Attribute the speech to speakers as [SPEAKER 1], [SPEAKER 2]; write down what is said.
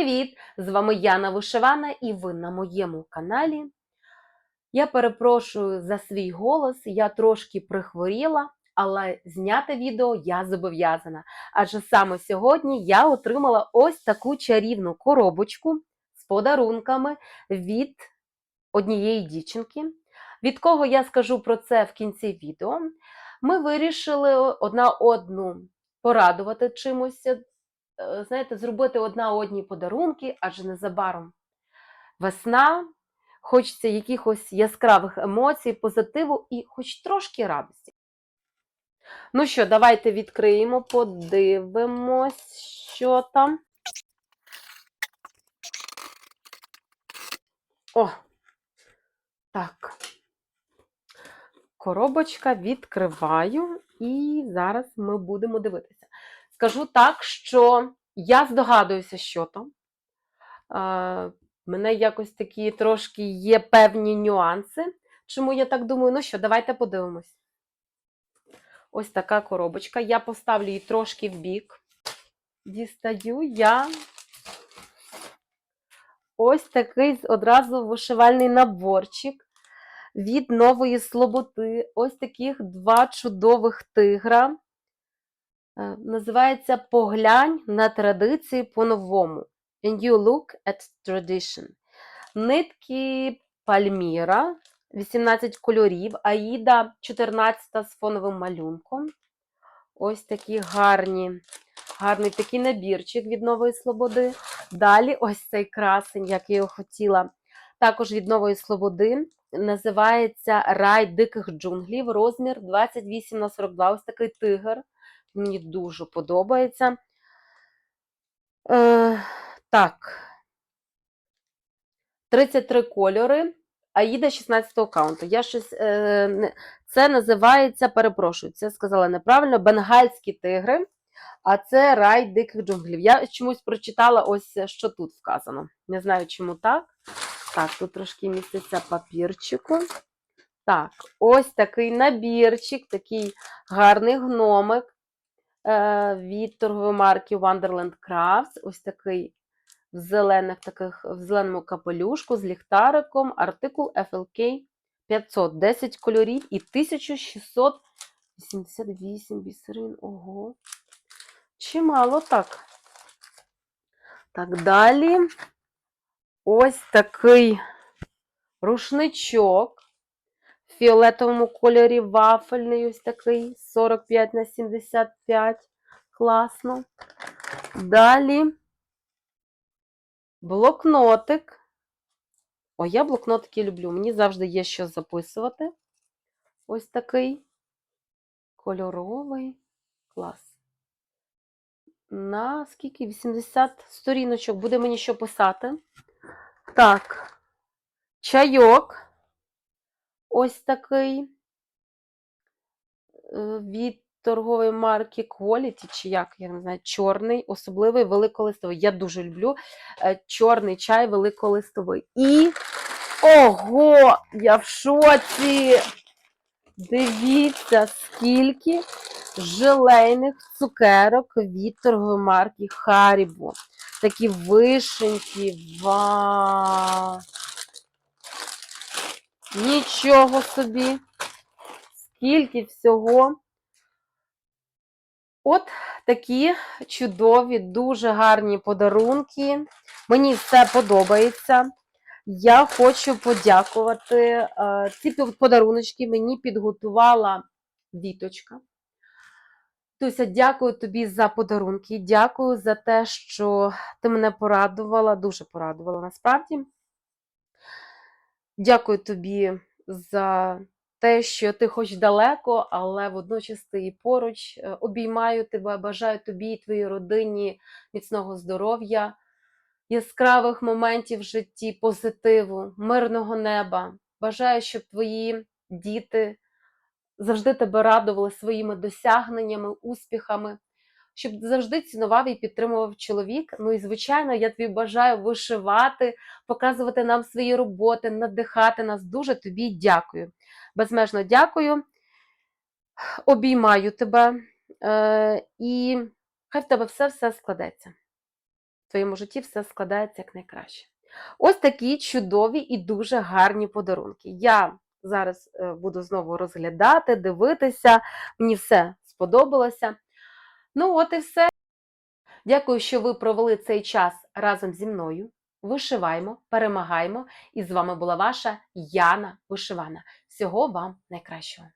[SPEAKER 1] Привіт! З вами Яна Вишивана і ви на моєму каналі. Я перепрошую за свій голос, я трошки прихворіла, але зняти відео я зобов'язана. Адже саме сьогодні я отримала ось таку чарівну коробочку з подарунками від однієї дівчинки. Від кого я скажу про це в кінці відео. Ми вирішили одна одну порадувати чимось знаєте, зробити одна одній подарунки, адже незабаром весна, хочеться якихось яскравих емоцій, позитиву і хоч трошки радості. Ну що, давайте відкриємо, подивимось, що там. О, так. Коробочка відкриваю, і зараз ми будемо дивитися. Скажу так, що я здогадуюся, що там. Е, мене якось такі трошки є певні нюанси. Чому я так думаю? Ну що, давайте подивимось. Ось така коробочка. Я поставлю її трошки в бік. Дістаю я ось такий одразу вишивальний наборчик від нової слободи. Ось таких два чудових тигра. Е, Називається Поглянь на традиції по-новому. A new look at tradition. Нитки Пальміра, 18 кольорів, Аїда 14 з фоновим малюнком. Ось такі гарні, гарний такий набірчик від Нової Слободи. Далі ось цей красень, як я його хотіла, також від Нової Слободи. Називається Рай диких джунглів, розмір 28 на 42. Ось такий тигр. Мені дуже подобається. Е, так. 33 кольори. Аїда 16 аккаунту. Я щось, е, Це називається, перепрошую, це сказала неправильно, бенгальські тигри, а це рай диких джунглів. Я чомусь прочитала ось, що тут вказано. Не знаю, чому так. Так, тут трошки міститься папірчику. Так, ось такий набірчик, такий гарний гномик е, від торгової марки Wonderland Crafts. Ось такий в зелених таких, в зеленому капелюшку з ліхтариком. Артикул FLK 500, 10 кольорів і 1688 бісерин. Ого. Чимало так. Так, далі. Ось такий рушничок фіолетовому кольорі вафельний, ось такий 45 на 75. Класно. Далі блокнотик. О, я блокнотики люблю. Мені завжди є що записувати. Ось такий кольоровий клас. На скільки? 80 сторіночок. Буде мені що писати. Так, чайок. Ось такий е, від торгової марки Quality, чи як, я не знаю, чорний, особливий великолистовий. Я дуже люблю е, чорний чай великолистовий. І ого! Я в шоці! Дивіться, скільки желейних цукерок від торгової марки Haribo. Такі вишенькі. Вау! Нічого собі. Скільки всього. От такі чудові, дуже гарні подарунки. Мені все подобається. Я хочу подякувати. е, Ці подаруночки мені підготувала Віточка. Туся, дякую тобі за подарунки. Дякую за те, що ти мене порадувала, дуже порадувала насправді. Дякую тобі за те, що ти хоч далеко, але водночас ти і поруч. Е, Обіймаю тебе, бажаю тобі і твоїй родині міцного здоров'я, яскравих моментів в житті, позитиву, мирного неба. Бажаю, щоб твої діти завжди тебе радували своїми досягненнями, успіхами, щоб завжди цінував і підтримував чоловік. Ну і, звичайно, я тобі бажаю вишивати, показувати нам свої роботи, надихати нас. Дуже тобі дякую. Безмежно дякую. Обіймаю тебе е, і хай в тебе все-все складеться. в твоєму житті все складається як найкраще. Ось такі чудові і дуже гарні подарунки. Я зараз е, буду знову розглядати, дивитися. Мені все сподобалося. Ну, от і все. Дякую, що ви провели цей час разом зі мною. Вишиваємо, перемагаємо. І з вами була ваша Яна Вишивана. Всього вам найкращого!